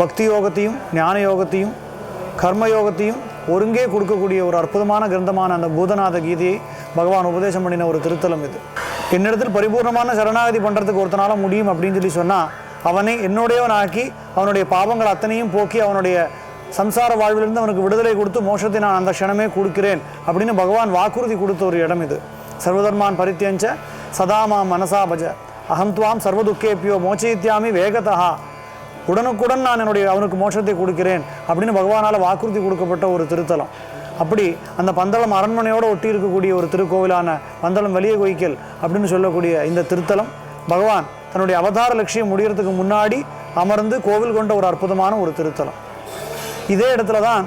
பக்தி யோகத்தையும் ஞான யோகத்தையும் கர்ம யோகத்தையும் ஒருங்கே கொடுக்கக்கூடிய ஒரு அற்புதமான கிரந்தமான அந்த பூதநாத கீதையை பகவான் உபதேசம் பண்ணின ஒரு திருத்தலம் இது. என்னிடத்தில் பரிபூர்ணமான சரணாகதி பண்ணுறதுக்கு ஒருத்தனால முடியும் அப்படின்னு சொல்லி சொன்னால் அவனை என்னுடையவன் ஆக்கி அவனுடைய பாவங்கள் அத்தனையும் போக்கி அவனுடைய சம்சார வாழ்விலிருந்து அவனுக்கு விடுதலை கொடுத்து மோஷத்தை நான் அந்த க்ஷணமே கொடுக்கிறேன் அப்படின்னு பகவான் வாக்குறுதி கொடுத்த ஒரு இடம் இது. சர்வதர்மான் பரித்தியஞ்ச சதாமா மனசா பஜ. அகம்துவாம் சர்வதுக்கேப்பியோ மோச்சயித்யாமி வேகதா உடனுக்குடன் நான் என்னுடைய அவனுக்கு மோட்சத்தை கொடுக்கிறேன் அப்படின்னு பகவானால் வாக்குறுதி கொடுக்கப்பட்ட ஒரு திருத்தலம். அப்படி அந்த பந்தளம் அரண்மனையோடு ஒட்டி இருக்கக்கூடிய ஒரு திருக்கோவிலான பந்தளம் வெளிய கோய்க்கல் அப்படின்னு சொல்லக்கூடிய இந்த திருத்தலம் பகவான் தன்னுடைய அவதார லட்சியம் முடிகிறதுக்கு முன்னாடி அமர்ந்து கோவில் கொண்ட ஒரு அற்புதமான ஒரு திருத்தலம். இதே இடத்துல தான்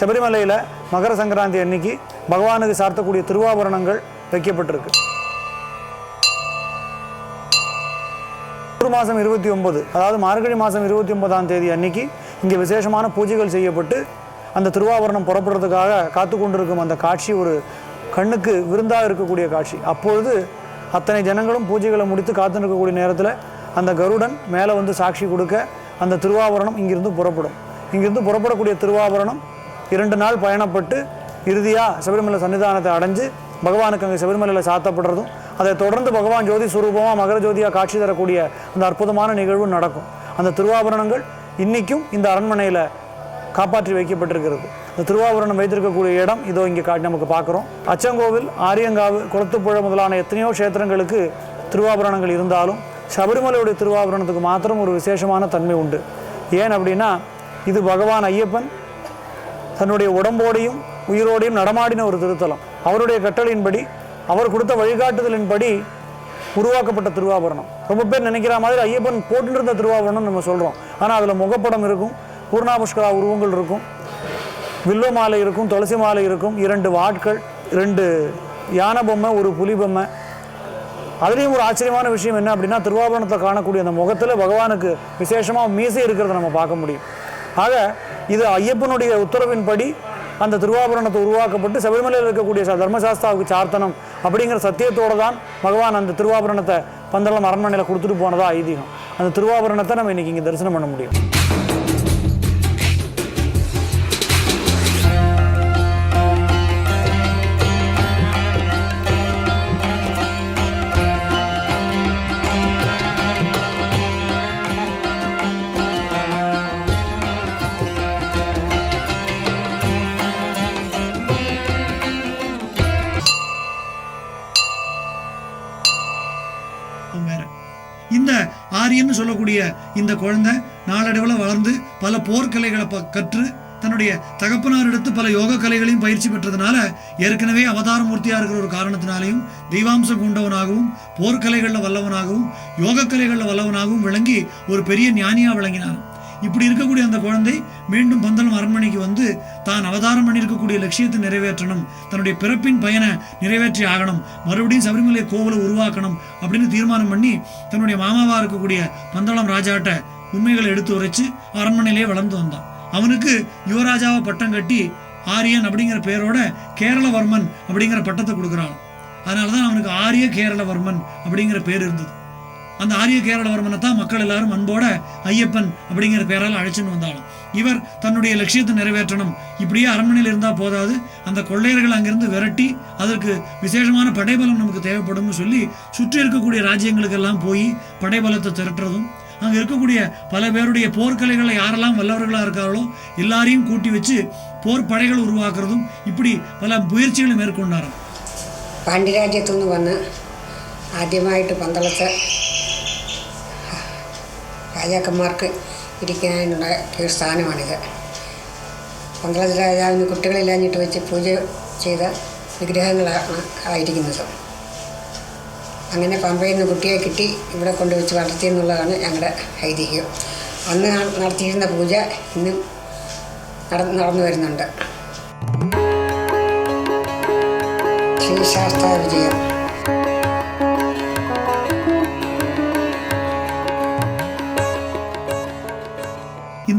சபரிமலையில் மகர சங்கராந்தி அன்னைக்கு பகவானுக்கு சார்த்தக்கூடிய திருவாபரணங்கள் வைக்கப்பட்டிருக்கு. மாதம் இருபத்தி ஒன்பது அதாவது மார்கழி மாதம் இருபத்தி ஒன்பதாம் தேதி அன்னைக்கு இங்கே விசேஷமான பூஜைகள் செய்யப்பட்டு அந்த திருவாபரணம் புறப்படுறதுக்காக காத்து கொண்டிருக்கும் அந்த காட்சி ஒரு கண்ணுக்கு விருந்தாக இருக்கக்கூடிய காட்சி. அப்பொழுது அத்தனை ஜனங்களும் பூஜைகளை முடித்து காத்து நிற்கக்கூடிய நேரத்தில் அந்த கருடன் மேலே வந்து சாட்சி கொடுக்க அந்த திருவாபரணம் இங்கிருந்து புறப்படும். இங்கிருந்து புறப்படக்கூடிய திருவாபரணம் இரண்டு நாள் பயணப்பட்டு இறுதியாக சபரிமலை சன்னிதானத்தை அடைஞ்சு பகவானுக்கு அங்கே சபரிமலையில் சாத்தப்படுறதும் அதை தொடர்ந்து பகவான் ஜோதி சுரூபமாக மகர ஜோதியாக காட்சி தரக்கூடிய அந்த அற்புதமான நிகழ்வு நடக்கும். அந்த திருவாபரணங்கள் இன்றைக்கும் இந்த அரண்மனையில் காப்பாற்றி வைக்கப்பட்டிருக்கிறது. இந்த திருவாபரணம் வைத்திருக்கக்கூடிய இடம் இதோ இங்கே காட்டி நமக்கு பார்க்குறோம். அச்சங்கோவில் ஆரியங்காவு குளத்துப்புழ முதலான எத்தனையோ க்ஷேத்திரங்களுக்கு திருவாபரணங்கள் இருந்தாலும் சபரிமலையுடைய திருவாபரணத்துக்கு மாத்திரம் ஒரு விசேஷமான தன்மை உண்டு. ஏன் அப்படின்னா இது பகவான் ஐயப்பன் தன்னுடைய உடம்போடையும் உயிரோடையும் நடமாடின ஒரு திருத்தலம். அவருடைய கட்டளையின்படி அவர் கொடுத்த வழிகாட்டுதலின்படி உருவாக்கப்பட்ட திருவாபரணம். ரொம்ப பேர் நினைக்கிற மாதிரி ஐயப்பன் போட்டுருந்த திருவாபரணம் நம்ம சொல்கிறோம் ஆனால் அதில் முகப்படம் இருக்கும் பூர்ணாபுஷ்கரா உருவங்கள் இருக்கும் வில்லு மாலை இருக்கும் துளசி மாலை இருக்கும் இரண்டு வாட்கள் ரெண்டு யானை பொம்மை ஒரு புலி பொம்மை. அதுலேயும் ஒரு ஆச்சரியமான விஷயம் என்ன அப்படின்னா திருவாபரணத்தை காணக்கூடிய அந்த முகத்தில் பகவானுக்கு விசேஷமாக மீசை இருக்கிறத நம்ம பார்க்க முடியும். ஆக இது ஐயப்பனுடைய உத்தரவின்படி அந்த திருவாபரணத்தை உருவாக்கப்பட்டு சபரிமலையில் இருக்கக்கூடிய தர்மசாஸ்தாவுக்கு சார்த்தனம் அப்படிங்கிற சத்தியத்தோடு தான் பகவான் அந்த திருவாபரணத்தை பந்தளம் அரண்மனையில் கொடுத்துட்டு போனதா ஐதீகம். அந்த திருவாபரணத்தை நம்ம இன்றைக்கி இங்கே தரிசனம் பண்ண முடியும். வேற. இந்த ஆரியன்னு சொல்லக்கூடிய இந்த குழந்தை நாளடைவில் வளர்ந்து பல போர்க்கலைகளை ப- கற்று தன்னுடைய தகப்பனார் எடுத்து பல யோக கலைகளையும் பயிற்சி பெற்றதுனால ஏற்கனவே அவதார மூர்த்தியா இருக்கிற ஒரு காரணத்தினாலையும் தெய்வாம்சம் கொண்டவனாகவும் போர்க்கலைகளில் வல்லவனாகவும் யோக கலைகளில் வல்லவனாகவும் விளங்கி ஒரு பெரிய ஞானியா விளங்கினான் இப்படி இருக்கக்கூடிய அந்த குழந்தை மீண்டும் பந்தளம் அரண்மனைக்கு வந்து தான் அவதாரம் பண்ணியிருக்கக்கூடிய லட்சியத்தை நிறைவேற்றணும் தன்னுடைய பிறப்பின் பயனை நிறைவேற்றி ஆகணும் மறுபடியும் சபரிமலை கோவிலை உருவாக்கணும் அப்படின்னு தீர்மானம் பண்ணி தன்னுடைய மாமாவா இருக்கக்கூடிய பந்தளம் ராஜாட்ட உண்மைகளை எடுத்து உரைச்சு அரண்மனையிலே வளர்ந்து வந்தான். அவனுக்கு யுவராஜாவை பட்டம் கட்டி ஆரியன் அப்படிங்கிற பேரோட கேரளவர்மன் அப்படிங்கிற பட்டத்தை கொடுக்குறான். அதனால தான் அவனுக்கு ஆரிய கேரளவர்மன் அப்படிங்கிற பேர் இருந்தது. அந்த ஆரிய கேரளவர்மனை தான் மக்கள் எல்லாரும் அன்போட ஐயப்பன் அப்படிங்கிற பேரால் அழைச்சின்னு வந்தாலும். இவர் தன்னுடைய லட்சியத்தை நிறைவேற்றணும். இப்படியே அரண்மனையில் இருந்தால் போதாது. அந்த கொள்ளையர்கள் அங்கிருந்து விரட்டி அதற்கு விசேஷமான படைபலம் நமக்கு தேவைப்படும்னு சொல்லி சுற்றி இருக்கக்கூடிய ராஜ்யங்களுக்கெல்லாம் போய் படைபலத்தை திரட்டுறதும் அங்கே இருக்கக்கூடிய பல பேருடைய போர்க்கலைகளை யாரெல்லாம் வல்லவர்களாக இருக்கார்களோ எல்லாரையும் கூட்டி வச்சு போர் படைகள் உருவாக்குறதும் இப்படி பல முயற்சிகளை മേൽക്കൊണ്ടാറാം പാണ്ഡ്യരാജ്യത്തു നിന്ന് വന്ന് ആദ്യമായിട്ട് പന്തളത്ത് രാജാക്കന്മാർക്ക് ഇരിക്കാനുള്ള ഒരു സ്ഥാനമാണിത്. പന്ത്രണ്ട് രാജാവിന് കുട്ടികളില്ലാഞ്ഞിട്ട് വെച്ച് പൂജ ചെയ്ത വിഗ്രഹങ്ങളാണ് ആയിരിക്കുന്നത്. അങ്ങനെ പമ്പയിൽ നിന്ന് കുട്ടിയെ കിട്ടി ഇവിടെ കൊണ്ടുവച്ച് വളർത്തിയെന്നുള്ളതാണ് ഞങ്ങളുടെ ഐതിഹ്യം. അന്ന് നട- നടത്തിയിരുന്ന പൂജ ഇന്നും നട- നടന്നു വരുന്നുണ്ട്. ശ്രീശാസ്ത്ര വിജയം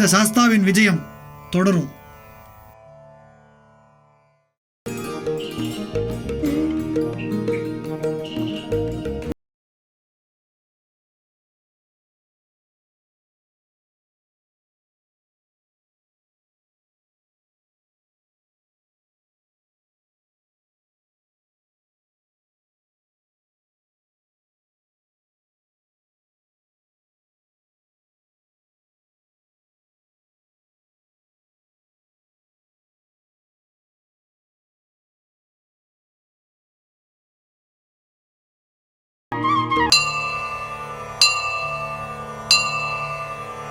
இந்த சாஸ்தாவின் விஜயம் தொடரும்.